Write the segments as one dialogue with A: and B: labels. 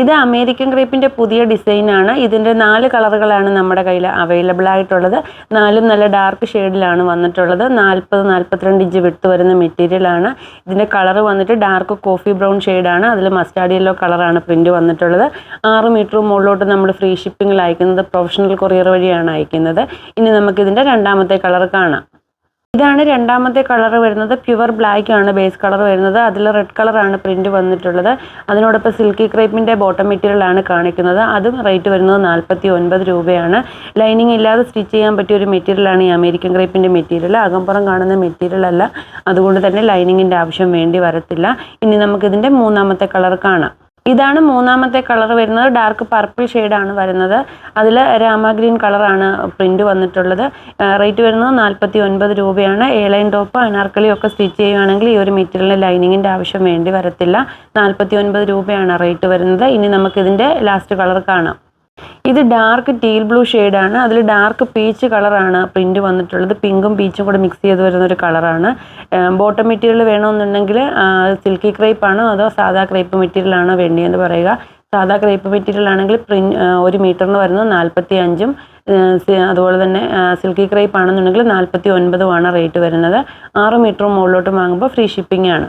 A: ഇത് അമേരിക്കൻ ക്രീപ്പിന്റെ പുതിയ ഡിസൈനാണ് ഇതിന്റെ നാല് കളറുകളാണ് നമ്മുടെ കയ്യിൽ അവൈലബിൾ ആയിട്ടുള്ളത്. നാലും നല്ല ഡാർക്ക് ഷെയ്ഡിലാണ് വന്നിട്ടുള്ളത്. നാൽപ്പത് നാൽപ്പത്തിരണ്ട് ഇഞ്ച് വിട്ട് വരുന്ന മെറ്റീരിയലാണ് ഇതിന്റെ കളർ വന്നിട്ട് ഡാർക്ക് കോഫി ബ്രൗൺ ഷെയ്ഡാണ് അതിൽ മസ്റ്റാർഡ് യെല്ലോ കളറാണ് പ്രിന്റ് വന്നിട്ടുള്ളത്. ആറ് മീറ്റർ മുകളിലോട്ട് നമ്മൾ ഫ്രീ ഷിപ്പിങ്ങിൽ അയക്കുന്നത് പ്രൊഫഷണൽ കൊറിയർ വഴിയാണ് അയക്കുന്നത്. ഇനി നമുക്കിതിന്റെ രണ്ടാമത്തെ കളർ കാണാം. ഇതാണ് രണ്ടാമത്തെ കളർ വരുന്നത്. പ്യുവർ ബ്ലാക്ക് ആണ് ബേസ് കളർ വരുന്നത്. അതിൽ റെഡ് കളറാണ് പ്രിന്റ് വന്നിട്ടുള്ളത്. അതിനോടൊപ്പം സിൽക്കി ക്രേപ്പിന്റെ ബോട്ടം മെറ്റീരിയൽ ആണ് കാണിക്കുന്നത്. അതും റേറ്റ് വരുന്നത് നാൽപ്പത്തി ഒൻപത് രൂപയാണ്. ലൈനിങ് ഇല്ലാതെ സ്റ്റിച്ച് ചെയ്യാൻ പറ്റിയ ഒരു മെറ്റീരിയലാണ് ഈ അമേരിക്കൻ ക്രേപ്പിന്റെ മെറ്റീരിയൽ അകമ്പുറം കാണുന്ന മെറ്റീരിയൽ അല്ല. അതുകൊണ്ട് തന്നെ ലൈനിങ്ങിന്റെ ആവശ്യം വേണ്ടി വരത്തില്ല. ഇനി നമുക്കിതിന്റെ മൂന്നാമത്തെ കളർ കാണാം. ഇതാണ് മൂന്നാമത്തെ കളർ വരുന്നത്. ഡാർക്ക് പർപ്പിൾ ഷെയ്ഡാണ് വരുന്നത്. അതിൽ രാമ ഗ്രീൻ കളറാണ് പ്രിന്റ് വന്നിട്ടുള്ളത്. റേറ്റ് വരുന്നത് നാൽപ്പത്തി ഒൻപത് രൂപയാണ് ഏലൈൻ ടോപ്പ് അനാർക്കളിയൊക്കെ സ്റ്റിച്ച് ചെയ്യുകയാണെങ്കിൽ ഈ ഒരു മെറ്റീരിയലിന് ലൈനിങ്ങിന്റെ ആവശ്യം വേണ്ടി വരത്തില്ല. നാൽപ്പത്തി ഒൻപത് രൂപയാണ് റേറ്റ് വരുന്നത്. ഇനി നമുക്കിതിന്റെ ലാസ്റ്റ് കളർ കാണാം. ഇത് ഡാർക്ക് ടീൽ ബ്ലൂ ഷെയ്ഡാണ് അതിൽ ഡാർക്ക് പീച്ച് കളറാണ് പ്രിന്റ് വന്നിട്ടുള്ളത്. പിങ്കും പീച്ചും കൂടെ മിക്സ് ചെയ്ത് വരുന്ന ഒരു കളറാണ് ബോട്ടം മെറ്റീരിയൽ വേണമെന്നുണ്ടെങ്കിൽ സിൽക്കി ക്രേപ്പ് ആണോ അതോ സാധാ ക്രേപ്പ് മെറ്റീരിയൽ ആണോ വേണ്ടിയെന്ന് പറയുക. സാധാ ക്രേപ്പ് മെറ്റീരിയൽ ആണെങ്കിൽ പ്രിന്റ് ഒരു മീറ്ററിന് വരുന്നത് നാൽപ്പത്തി അഞ്ചും അതുപോലെ തന്നെ സിൽക്കി ക്രേപ്പ് ആണെന്നുണ്ടെങ്കിൽ നാൽപ്പത്തി ഒൻപതുമാണ് റേറ്റ് വരുന്നത്. ആറ് മീറ്ററും മുകളിലോട്ട് വാങ്ങുമ്പോൾ ഫ്രീ ഷിപ്പിംഗ് ആണ്.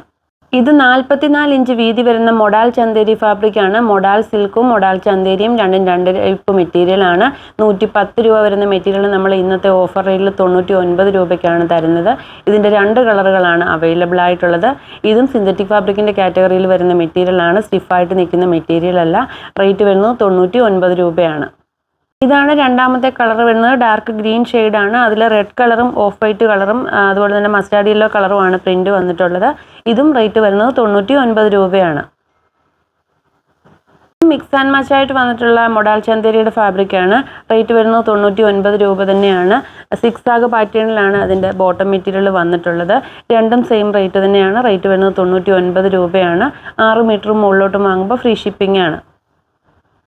A: ഇത് നാൽപ്പത്തിനാല് ഇഞ്ച് വീതി വരുന്ന മൊഡാൽ ചന്തേരി ഫാബ്രിക് ആണ്. മൊഡാൽ സിൽക്കും മൊഡാൽ ചന്തേരിയും രണ്ടും രണ്ട് ഇപ്പ് മെറ്റീരിയൽ ആണ്. നൂറ്റി പത്ത് രൂപ വരുന്ന മെറ്റീരിയൽ നമ്മൾ ഇന്നത്തെ ഓഫർ റേറ്റിൽ തൊണ്ണൂറ്റി ഒൻപത് രൂപയ്ക്കാണ് തരുന്നത്. ഇതിന്റെ രണ്ട് കളറുകളാണ് അവൈലബിൾ ആയിട്ടുള്ളത്. ഇതും സിന്തറ്റിക് ഫാബ്രിക്കിന്റെ കാറ്റഗറിയിൽ വരുന്ന മെറ്റീരിയലാണ് സ്റ്റിഫായിട്ട് നിൽക്കുന്ന മെറ്റീരിയൽ അല്ല. റേറ്റ് വരുന്നത് തൊണ്ണൂറ്റി ഒൻപത് രൂപയാണ്. ഇതാണ് രണ്ടാമത്തെ കളർ വരുന്നത്. ഡാർക്ക് ഗ്രീൻ ആണ്. അതിൽ റെഡ് കളറും ഓഫ് വൈറ്റ് കളറും അതുപോലെ തന്നെ മസ്റ്റാർഡ് യെല്ലോ കളറുമാണ് പ്രിന്റ് വന്നിട്ടുള്ളത്. ഇതും റേറ്റ് വരുന്നത് തൊണ്ണൂറ്റി ഒൻപത് രൂപയാണ്. മിക്സ് ആൻഡ് മാച്ച് ആയിട്ട് വന്നിട്ടുള്ള മൊഡാൽ ചന്തേരിയുടെ ഫാബ്രിക്കാണ് റേറ്റ് വരുന്നത് തൊണ്ണൂറ്റി ഒൻപത് രൂപ തന്നെയാണ്. സിക്സ് ആഗ് പാറ്റേണിലാണ് അതിന്റെ ബോട്ടം മെറ്റീരിയൽ വന്നിട്ടുള്ളത്. രണ്ടും സെയിം റേറ്റ് തന്നെയാണ്. റേറ്റ് വരുന്നത് തൊണ്ണൂറ്റി ഒൻപത് രൂപയാണ്. ആറ് മീറ്റർ മുകളിലോട്ട് വാങ്ങുമ്പോൾ ഫ്രീ ഷിപ്പിംഗ് ആണ്.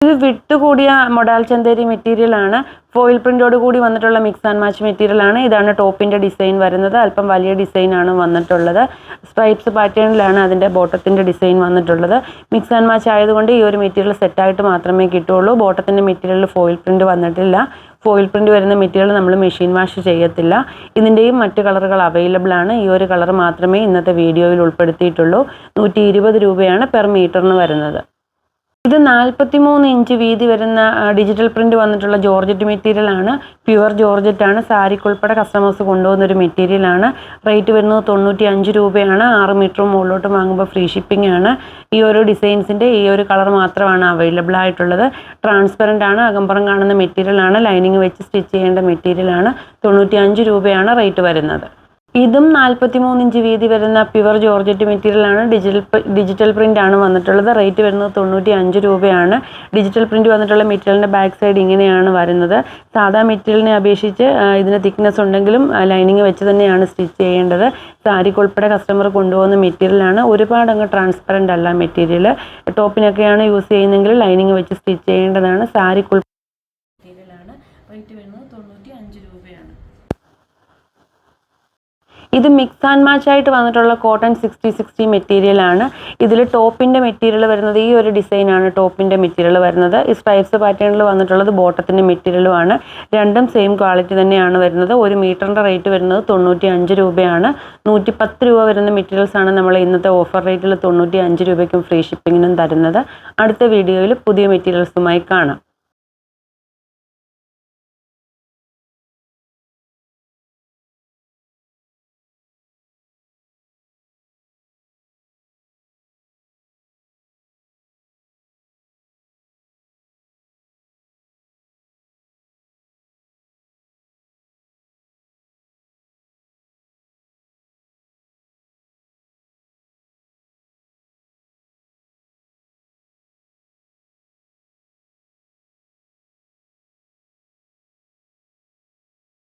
A: ഇത് വിട്ടുകൂടിയ മൊഡാൽ ചന്തേരി മെറ്റീരിയൽ ആണ്. ഫോയിൽ പ്രിന്റോട് കൂടി വന്നിട്ടുള്ള മിക്സ് ആൻഡ് മാച്ച് മെറ്റീരിയൽ ആണ്. ഇതാണ് ടോപ്പിന്റെ ഡിസൈൻ വരുന്നത്. അല്പം വലിയ ഡിസൈൻ ആണ് വന്നിട്ടുള്ളത്. സ്ട്രൈപ്സ് പാറ്റേണിലാണ് അതിന്റെ ബോട്ടത്തിന്റെ ഡിസൈൻ വന്നിട്ടുള്ളത്. മിക്സ് ആൻഡ് മാച്ച് ആയതുകൊണ്ട് ഈ ഒരു മെറ്റീരിയൽ സെറ്റായിട്ട് മാത്രമേ കിട്ടുള്ളൂ ബോട്ടത്തിന്റെ മെറ്റീരിയലിൽ ഫോയിൽ പ്രിന്റ് വന്നിട്ടില്ല. ഫോയിൽ പ്രിന്റ് വരുന്ന മെറ്റീരിയൽ നമ്മൾ മെഷീൻ വാഷ് ചെയ്യത്തില്ല. ഇതിന്റെയും മറ്റ് കളറുകൾ അവൈലബിൾ ആണ്. ഈ ഒരു കളർ മാത്രമേ ഇന്നത്തെ വീഡിയോയിൽ ഉൾപ്പെടുത്തിയിട്ടുള്ളൂ. നൂറ്റി രൂപയാണ് പെർ മീറ്ററിന് വരുന്നത്. ഇത് നാൽപ്പത്തി മൂന്ന് ഇഞ്ച് വീതി വരുന്ന ഡിജിറ്റൽ പ്രിന്റ് വന്നിട്ടുള്ള ജോർജറ്റ് മെറ്റീരിയൽ ആണ്. പ്യുവർ ജോർജറ്റ് ആണ്. സാരിക്കുൾപ്പെടെ കസ്റ്റമേഴ്സ് കൊണ്ടുപോകുന്ന ഒരു മെറ്റീരിയൽ ആണ്. റേറ്റ് വരുന്നത് തൊണ്ണൂറ്റി അഞ്ച് രൂപയാണ്. ആറ് മീറ്ററും മുകളിലോട്ട് വാങ്ങുമ്പോൾ ഫ്രീ ഷിപ്പിംഗ് ആണ്. ഈ ഒരു ഡിസൈൻസിന്റെ ഈ ഒരു കളർ മാത്രമാണ് അവൈലബിൾ ആയിട്ടുള്ളത്. ട്രാൻസ്പെറന്റ് ആണ്. അകമ്പുറം കാണുന്ന മെറ്റീരിയൽ ആണ്. ലൈനിങ് വെച്ച് സ്റ്റിച്ച് ചെയ്യേണ്ട മെറ്റീരിയൽ ആണ്. തൊണ്ണൂറ്റി അഞ്ച് രൂപയാണ് റേറ്റ് വരുന്നത്. ഇതും നാൽപ്പത്തി മൂന്ന് ഇഞ്ച് വീതി വരുന്ന പ്യുവർ ജോർജറ്റ് മെറ്റീരിയൽ ആണ് ഡിജിറ്റൽ ഡിജിറ്റൽ പ്രിന്റ് ആണ് വന്നിട്ടുള്ളത്. റേറ്റ് വരുന്നത് തൊണ്ണൂറ്റി അഞ്ച് രൂപയാണ്. ഡിജിറ്റൽ പ്രിന്റ് വന്നിട്ടുള്ള മെറ്റീരിയലിന്റെ ബാക്ക് സൈഡ് ഇങ്ങനെയാണ് വരുന്നത്. സാധാ മെറ്റീരിയലിനെ അപേക്ഷിച്ച് ഇതിന് തിക്നെസ് ഉണ്ടെങ്കിലും ലൈനിങ് വെച്ച് തന്നെയാണ് സ്റ്റിച്ച് ചെയ്യേണ്ടത്. സാരിക്ക് ഉൾപ്പെടെ കസ്റ്റമർ കൊണ്ടുപോകുന്ന മെറ്റീരിയലാണ്. ഒരുപാട് അങ്ങ് ട്രാൻസ്പെറന്റ് അല്ല മെറ്റീരിയൽ ടോപ്പിനൊക്കെയാണ് യൂസ് ചെയ്യുന്നതെങ്കിൽ ലൈനിങ് വെച്ച് സ്റ്റിച്ച് ചെയ്യേണ്ടതാണ്. സാരിക്ക് ഉൾപ്പെടെ മെറ്റീരിയലാണ്. റേറ്റ് വരുന്നത് തൊണ്ണൂറ്റി അഞ്ച് രൂപയാണ്. ഇത് മിക്സ് ആൻഡ് മാച്ച് ആയിട്ട് വന്നിട്ടുള്ള കോട്ടൺ സിക്സ്റ്റി സിക്സ്റ്റി മെറ്റീരിയൽ ആണ്. ഇതിൽ ടോപ്പിന്റെ മെറ്റീരിയൽ വരുന്നത് ഈ ഒരു ഡിസൈനാണ് ടോപ്പിന്റെ മെറ്റീരിയൽ വരുന്നത്. ഈ സ്ട്രൈപ്സ് പാറ്റേണിൽ വന്നിട്ടുള്ളത് ബോട്ടത്തിന്റെ മെറ്റീരിയലുമാണ് രണ്ടും സെയിം ക്വാളിറ്റി തന്നെയാണ് വരുന്നത്. ഒരു മീറ്ററിന്റെ റേറ്റ് വരുന്നത് തൊണ്ണൂറ്റി അഞ്ച് രൂപയാണ്. നൂറ്റി പത്ത് രൂപ വരുന്ന മെറ്റീരിയൽസ് ആണ് നമ്മൾ ഇന്നത്തെ ഓഫർ റേറ്റിൽ തൊണ്ണൂറ്റി അഞ്ച് രൂപയ്ക്കും ഫ്രീ ഷിപ്പിങ്ങിനും തരുന്നത്. അടുത്ത വീഡിയോയിൽ പുതിയ മെറ്റീരിയൽസുമായി കാണാം.